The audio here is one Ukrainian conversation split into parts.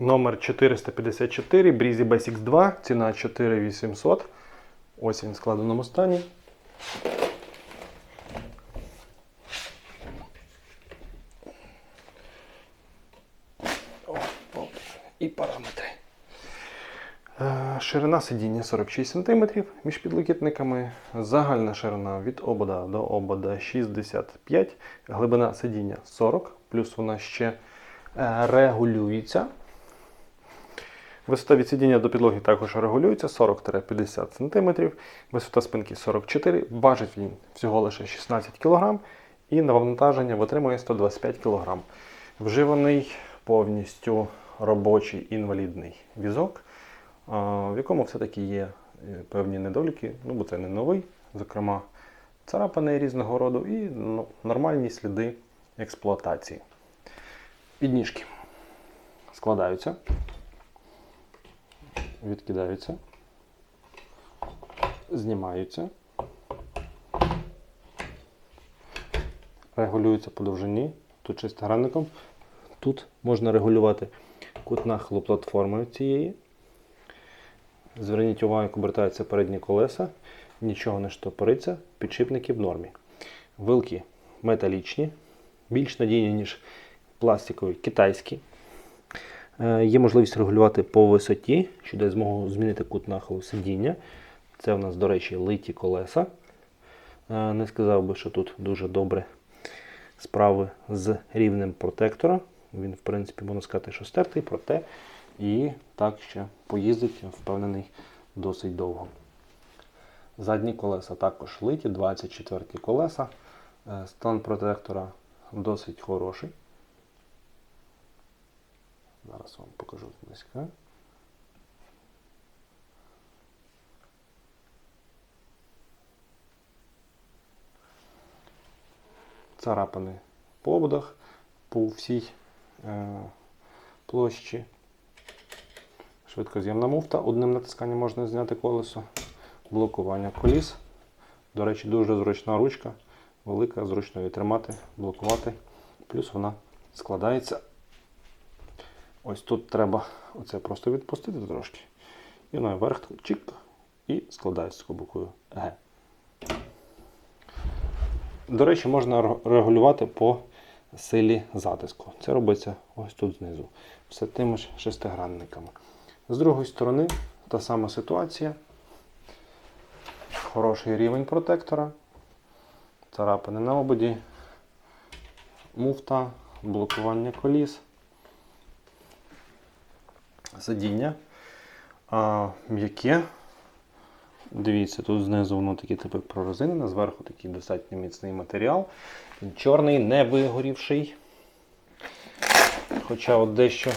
Номер 454, Breezy Basics 2, ціна 4800. Ось він в складеному стані. І параметри. Е, Ширина сидіння 46 см між підлокітниками. Загальна ширина від обода до обода 65 Глибина сидіння 40, плюс вона ще е, регулюється. Висота від до підлоги також регулюється 40-50 см. Висота спинки 44 Важить він всього лише 16 кг. І навантаження витримує 125 кг. Вживаний повністю робочий інвалідний візок, в якому все-таки є е, певні недоліки, ну бо це не новий, зокрема, царапини різного роду і ну, нормальні сліди експлуатації. Підніжки складаються, відкидаються, знімаються, регулюються по довжині, тут шестигранником. Тут можна регулювати кут нахилу платформи цієї. Зверніть увагу, як обертаються передні колеса, нічого не штопориться, підшипники в нормі. Вилки металічні, більш надійні, ніж пластикові, китайські. Е, Є можливість регулювати по висоті, що дає змогу змінити кут нахилу сидіння. Це у нас, до речі, литі колеса. Е, Не сказав би, що тут дуже добре справи з рівнем протектора. Він, в принципі, можна сказати, що стертий, проте і так ще поїздить, впевнений, досить довго. Задні колеса також литі, 24 колеса. Е, Стан протектора досить хороший. Зараз вам покажу зблизька. Царапини по ободах по всій е, площі. Швидкоз'ємна муфта. Одним натисканням можна зняти колесо. Блокування коліс. До речі, дуже зручна ручка, велика, зручно її тримати, блокувати. Плюс вона складається. Ось тут треба оце просто відпустити трошки. І вона вверх чик, і складається такою буквою Г. До речі, можна регулювати по силі затиску. Це робиться ось тут знизу. Все тими ж шестигранниками. З другої сторони, та сама ситуація. Хороший рівень протектора. Царапини на ободі, муфта, блокування коліс, сидіння. А, м'яке. Дивіться, тут знизу воно таке типу прорезинене, зверху такий достатньо міцний матеріал. Він чорний, не вигорівший. Хоча от дещо,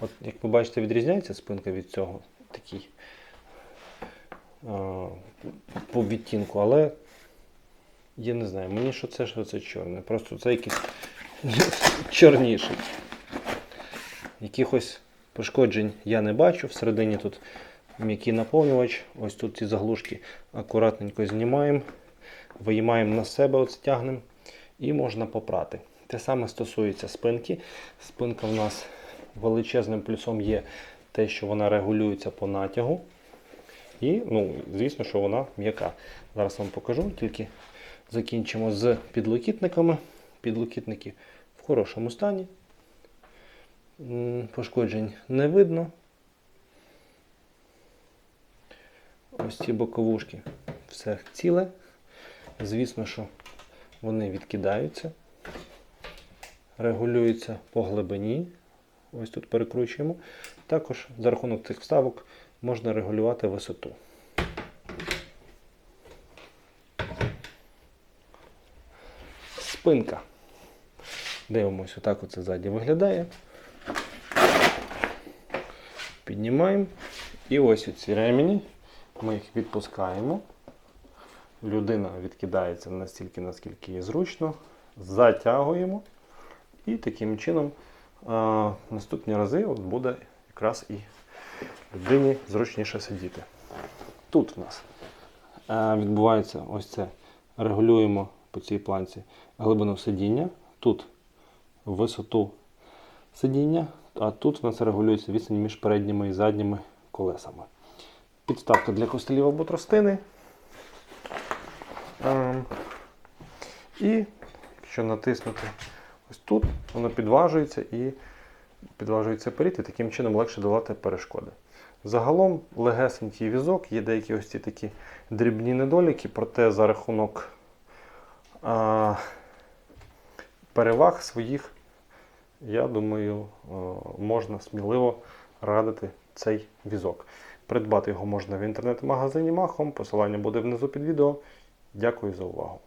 от, як ви бачите, відрізняється спинка від цього такий а, по відтінку, але я не знаю, мені що це, що це чорне. Просто це якийсь чорніший. Якихось пошкоджень я не бачу. Всередині тут м'який наповнювач. Ось тут ці заглушки акуратненько знімаємо, виймаємо на себе, от стягнемо і можна попрати. Те саме стосується спинки. Спинка в нас величезним плюсом є те, що вона регулюється по натягу. І, ну, звісно, що вона м'яка. Зараз вам покажу, тільки закінчимо з підлокітниками. Підлокітники в хорошому стані. Пошкоджень не видно. Ось ці боковушки все ціле. Звісно, що вони відкидаються, регулюються по глибині. Ось тут перекручуємо. Також за рахунок цих вставок можна регулювати висоту. Спинка. Дивимося, отак оце ззаді виглядає. Піднімаємо. І ось ці ремені. Ми їх відпускаємо. Людина відкидається настільки, наскільки їй зручно. Затягуємо. І таким чином а, наступні рази от буде якраз і людині зручніше сидіти. Тут в нас а, відбувається ось це. Регулюємо по цій планці глибину сидіння. Тут висоту сидіння, а тут у нас регулюється відстань між передніми і задніми колесами. Підставка для костелів або тростини. Ем, І якщо натиснути ось тут, воно підважується і підважується перед, і таким чином легше долати перешкоди. Загалом легесенький візок, є деякі ось ці такі дрібні недоліки, проте за рахунок а, переваг своїх, я думаю, е, можна сміливо радити цей візок. Придбати його можна в інтернет-магазині Махом. Посилання буде внизу під відео. Дякую за увагу.